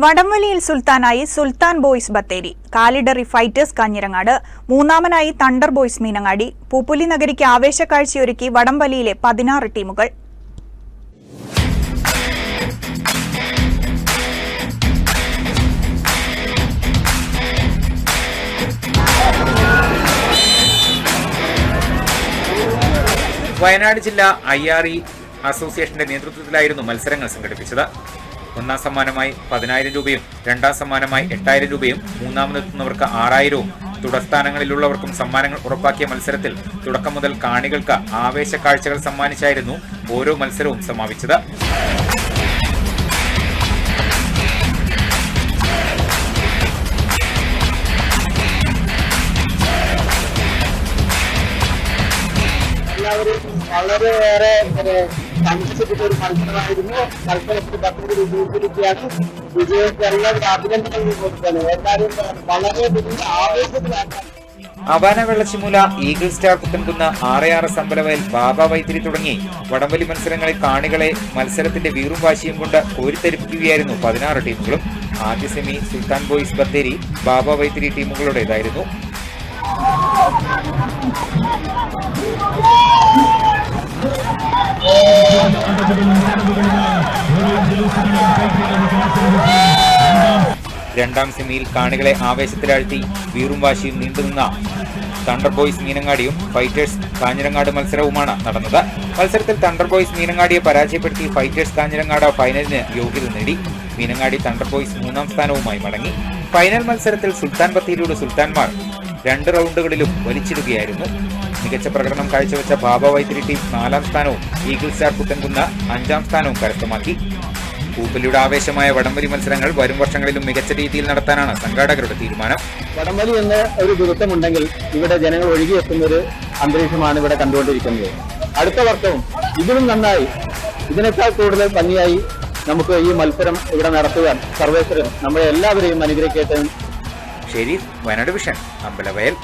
വടംവലിയിൽ സുൽത്താനായി സുൽത്താൻ ബോയ്സ് ബത്തേരി. കാലിഡറി ഫൈറ്റേഴ്സ് കാഞ്ഞിരങ്ങാട്. മൂന്നാമനായി തണ്ടർ ബോയ്സ് മീനങ്ങാടി. പൂപ്പുലി നഗരിക്ക് ആവേശക്കാഴ്ചയൊരുക്കി വടംവലിയിലെ പതിനാറ് ടീമുകൾ. വയനാട് ജില്ലാ ഐ ആർ ഇ അസോസിയേഷന്റെ നേതൃത്വത്തിലായിരുന്നു മത്സരങ്ങൾ സംഘടിപ്പിച്ചത്. ഒന്നാം സമ്മാനമായി പതിനായിരം രൂപയും രണ്ടാം സമ്മാനമായി എട്ടായിരം രൂപയും മൂന്നാമതെത്തുന്നവർക്ക് ആറായിരവും. തുടർസ്ഥാനങ്ങളിലുള്ളവർക്കും സമ്മാനങ്ങൾ ഉറപ്പാക്കിയ മത്സരത്തിൽ തുടക്കം മുതൽ കാണികൾക്ക് ആവേശ കാഴ്ചകൾ സമ്മാനിച്ചായിരുന്നു ഓരോ മത്സരവും സമാപിച്ചത്. എല്ലാവരും വളരെയേറെ സംശയിച്ചിട്ട് ഒരു മത്സരമായിരുന്നു മത്സരത്തിൽ പത്തൊമ്പത് വിജയിച്ചിരിക്കുകയാണ് വിജയത്തെ എല്ലാവരും അഭിനന്ദനം കൊടുക്കുകയാണ് എല്ലാവരും വളരെ വലിയ ആവേശത്തിലാണ് അവാന വെള്ളച്ചിമൂല ഈഗിൾ സ്റ്റാർ പുത്തൻകുന്ന് ആറയാറ് സമ്പലവയൽ ബാബ വൈത്തിരി തുടങ്ങി. വടംവലി മത്സരങ്ങളിൽ കാണികളെ മത്സരത്തിന്റെ വീറും വാശിയും കൊണ്ട് കോരിത്തെരിപ്പിക്കുകയായിരുന്നു പതിനാറ് ടീമുകളും. ആദ്യ സെമി സുൽത്താൻ ബോയ്സ് ബത്തേരി ബാബ വൈത്തിരി ടീമുകളുടേതായിരുന്നു. രണ്ടാം സെമിയിൽ കാണികളെ ആവേശത്തിലാഴ്ത്തി വീറും വാശിയും നീണ്ടുനിന്ന തണ്ടർ ബോയ്സ് മീനങ്ങാടിയും ഫൈറ്റേഴ്സ് കാഞ്ഞിരങ്ങാട് മത്സരവുമാണ് നടന്നത്. മത്സരത്തിൽ തണ്ടർ ബോയ്സ് മീനങ്ങാടിയെ പരാജയപ്പെടുത്തി ഫൈറ്റേഴ്സ് കാഞ്ഞിരങ്ങാട് ഫൈനലിന് യോഗ്യത നേടി. മീനങ്ങാടി തണ്ടർ ബോയ്സ് മൂന്നാം സ്ഥാനവുമായി മടങ്ങി. ഫൈനൽ മത്സരത്തിൽ സുൽത്താൻ ബത്തേരിയുടെ സുൽത്താൻമാർ രണ്ട് റൗണ്ടുകളിലും വലിച്ചിടുകയായിരുന്നു. മികച്ച പ്രകടനം കാഴ്ചവെച്ച ബാബ വൈത്തിരി ടീം നാലാം സ്ഥാനവും ഈഗിൾ സ്റ്റാർ കുട്ടൻകുന്ന അഞ്ചാം സ്ഥാനവും കരസ്ഥമാക്കി. പൂപ്പലിയുടെ ആവേശമായ വടംവലി മത്സരങ്ങൾ വരും വർഷങ്ങളിലും മികച്ച രീതിയിൽ നടത്താനാണ് സംഘാടകരുടെ തീരുമാനം. വടംവലി എന്ന ഒരു ദുരിതമുണ്ടെങ്കിൽ ഇവിടെ ജനങ്ങൾ ഒഴുകിയെത്തുന്ന ഒരു അന്തരീക്ഷമാണ് ഇവിടെ കണ്ടുകൊണ്ടിരിക്കുന്നത്. അടുത്ത വർഷവും ഇതിലും നന്നായി. ഇതിനേക്കാൾ കൂടുതൽ ഭംഗിയായി നമുക്ക് ഈ മത്സരം ഇവിടെ നടത്തുവാൻ സർവേശ്വരൻ നമ്മളെ എല്ലാവരെയും അനുഗ്രഹിക്കട്ടെ ഷെരീഫ് വയനാട് വിഷൻ അമ്പലവയൽ.